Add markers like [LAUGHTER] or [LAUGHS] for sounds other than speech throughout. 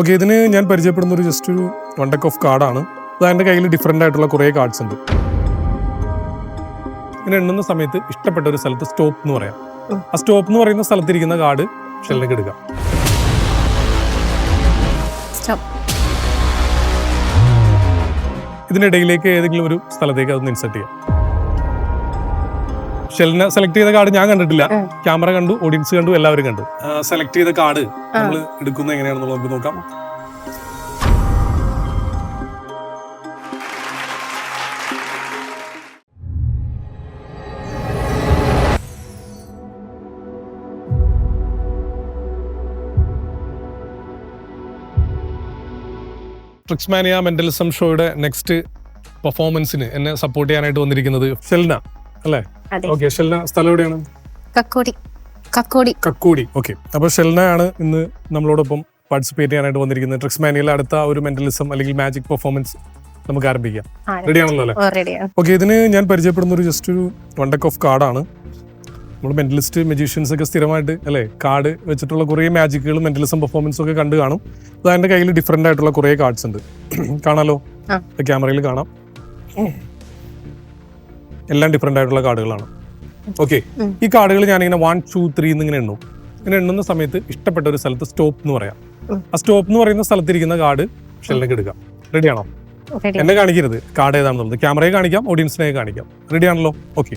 Okay ഇതിന് ഞാൻ പരിചയപ്പെടുന്ന ഒരു ജസ്റ്റ് ഒരു വൺ ഡെക്ക് ഓഫ് കാർഡാണ് അത് എന്റെ കയ്യിൽ ഡിഫറെന്റ് ആയിട്ടുള്ള കുറേ കാർഡ്സ് ഉണ്ട്. ഇങ്ങനെ എണ്ണുന്ന സമയത്ത് ഇഷ്ടപ്പെട്ട ഒരു സ്ഥലത്ത് സ്റ്റോപ്പ് എന്ന് പറയാം. ആ സ്റ്റോപ്പ് എന്ന് പറയുന്ന സ്ഥലത്തിരിക്കുന്ന കാർഡ് ഷെല്ലിലേക്ക് എടുക്കാം ഇതിനിടയിലേക്ക് ഏതെങ്കിലും ഒരു സ്ഥലത്തേക്ക് അതൊന്ന് ഇൻസെർട്ട് ചെയ്യാം. ഷെല്ലിനെ സെലക്ട് ചെയ്ത കാർഡ് ഞാൻ കണ്ടിട്ടില്ല. ക്യാമറ കണ്ടു ഓഡിയൻസ് കണ്ടു എല്ലാവരും കണ്ടു. സെലക്ട് ചെയ്ത കാർഡ് നമ്മൾ എടുക്കുന്നത് എങ്ങനെയാണെന്നുള്ളത് നമുക്ക് നോക്കാം. ട്രിക്സ്മാനിയ മെന്റലിസം ഷോയുടെ നെക്സ്റ്റ് പെർഫോമൻസിന് എന്നെ സപ്പോർട്ട് ചെയ്യാനായിട്ട് വന്നിരിക്കുന്നത് സെൽന അല്ലേ? ഓക്കെ ഷെൽന സ്ഥലം എവിടെയാണ്? കക്കോടി. കക്കോടി. കക്കോടി ഓക്കെ. അപ്പോൾ ഷെൽനയാണ് ഇന്ന് നമ്മളോടൊപ്പം പാർട്ടിസിപ്പേറ്റ് ചെയ്യാനായിട്ട് വന്നിരിക്കുന്നത്. ട്രിക്സ്മാനിയയിലെ അടുത്ത ഒരു മെന്റലിസം അല്ലെങ്കിൽ മാജിക് പെർഫോമൻസ് നമുക്ക് ആരംഭിക്കാം. റെഡി ആണല്ലോ അല്ലേ? ഓക്കെ ഇതിന് ഞാൻ പരിചയപ്പെടുന്ന ഒരു ജസ്റ്റ് ഒരു വൺ ഡെക്ക് ഓഫ് കാർഡാണ് നമ്മൾ മെന്റലിസ്റ്റ് മെജീഷ്യൻസ് ഒക്കെ സ്ഥിരമായിട്ട് അല്ലേ കാർഡ് വെച്ചിട്ടുള്ള കുറേ മാജിക്കുകളും മെന്റലിസം പെർഫോമൻസും ഒക്കെ കണ്ടു കാണും. അത് എന്റെ കയ്യിൽ ഡിഫറെന്റ് ആയിട്ടുള്ള കുറേ കാർഡ്സ് ഉണ്ട്. [CLEARS THROAT] കാണാലോ. ക്യാമറയിൽ കാണാം. എല്ലാം ഡിഫറെന്റ് ആയിട്ടുള്ള കാർഡുകളാണ് ഓക്കെ. ഈ കാർഡുകൾ ഞാനിങ്ങനെ വൺ ടു ത്രീ എന്നിങ്ങനെ എണ്ണും. ഇങ്ങനെ എണ്ണുന്ന സമയത്ത് ഇഷ്ടപ്പെട്ട ഒരു സ്ഥലത്ത് സ്റ്റോപ്പ് എന്ന് പറയാം. ആ സ്റ്റോപ്പ് എന്ന് പറയുന്ന സ്ഥലത്തിരിക്കുന്ന കാർഡ് ഷെല്ലിലേക്ക് എടുക്കാം റെഡിയാണോ റെഡി എന്നെ കാണിക്കരുത്. കാർഡ് ഏതാണെന്നുള്ളത്. ക്യാമറയെ കാണിക്കാം ഓഡിയൻസിനെ കാണിക്കാം. റെഡിയാണല്ലോ ഓക്കെ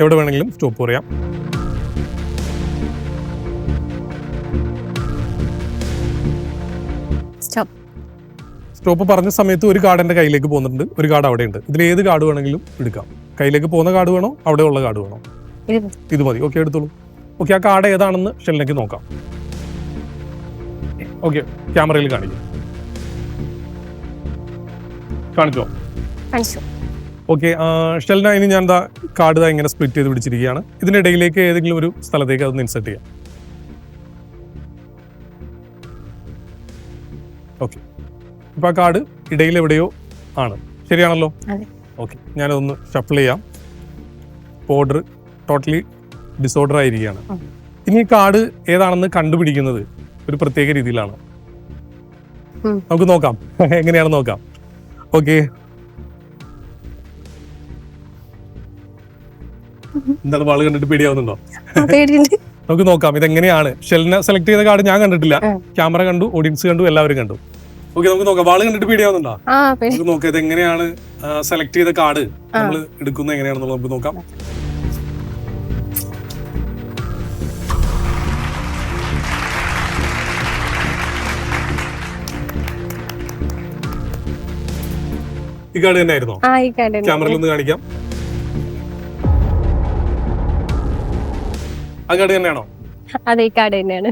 എവിടെ വേണമെങ്കിലും സ്റ്റോപ്പ് പറയാം. സ്റ്റോപ്പ് സ്റ്റോപ്പ് പറഞ്ഞ സമയത്ത് ഒരു കാർഡ് എന്റെ കയ്യിലേക്ക് പോകുന്നുണ്ട്. ഒരു കാർഡ് അവിടെ ഉണ്ട് ഇതിൽ ഏത് കാർഡ് വേണമെങ്കിലും എടുക്കാം. കയ്യിലേക്ക് പോകുന്ന കാർഡ് വേണോ? അവിടെ ഉള്ള കാർഡ് വേണോ? ഇത് ഇത് മതി. ഓക്കെ എടുത്തോളൂ. ഓക്കെ ആ കാർഡ് ഏതാണെന്ന് ഷെല്ലിലേക്ക് നോക്കാം. ഓക്കെ ക്യാമറയിൽ കാണിക്കാം. കാണിച്ചോ? ഓക്കെ ഷെൽന ഇനി ഞാൻ എന്താ കാർഡ് ദാ ഇങ്ങനെ സ്പ്ലിറ്റ് ചെയ്ത് പിടിച്ചിരിക്കുകയാണ്. ഇതിനിടയിലേക്ക് ഏതെങ്കിലും ഒരു സ്ഥലത്തേക്ക് അതൊന്ന് ഇൻസെർട്ട് ചെയ്യാം. ഓക്കെ. ഇപ്പൊ ആ കാർഡ് ഇടയിൽ എവിടെയോ ആണ്. ശരിയാണല്ലോ. ഓക്കെ. ഞാനതൊന്ന് ഷഫിൾ ചെയ്യാം. ഓർഡർ ടോട്ടലി ഡിസോർഡർ ആയിരിക്കുകയാണ്. ഇനി ഈ കാർഡ് ഏതാണെന്ന് കണ്ടുപിടിക്കുന്നത് ഒരു പ്രത്യേക രീതിയിലാണ്. നമുക്ക് നോക്കാം. [LAUGHS] എങ്ങനെയാണ് നോക്കാം. ഓക്കെ. എന്താണ് വാൾ കണ്ടിട്ട് പേടിയാവുന്നുണ്ടോ? [LAUGHS] നമുക്ക് നോക്കാം. ഇതെങ്ങനെയാണ്? ഷെല്ലിനെ സെലക്ട് ചെയ്ത കാർഡ് ഞാൻ കണ്ടിട്ടില്ല. ക്യാമറ കണ്ടു ഓഡിയൻസ് കണ്ടു എല്ലാവരും കണ്ടു. ഓക്കെ നമുക്ക് നോക്കാം. വാൾ കണ്ടിട്ട് പേടിയാവുന്നുണ്ടോ? ഇത് നമുക്ക് നോക്കാം ഇതെങ്ങനെയാണ് സെലക്ട് ചെയ്ത കാർഡ് നമ്മൾ എടുക്കുന്നത് എങ്ങനെയാണെന്നുള്ളത് നമുക്ക് നോക്കാം. ഈ കാർഡ് തന്നെ. ആയിരുന്നോ ക്യാമറയിൽ ഒന്ന് കാണിക്കാം. ആ കാർഡ് തന്നെയാണോ? അതെ ഈ കാർഡ് തന്നെയാണ്.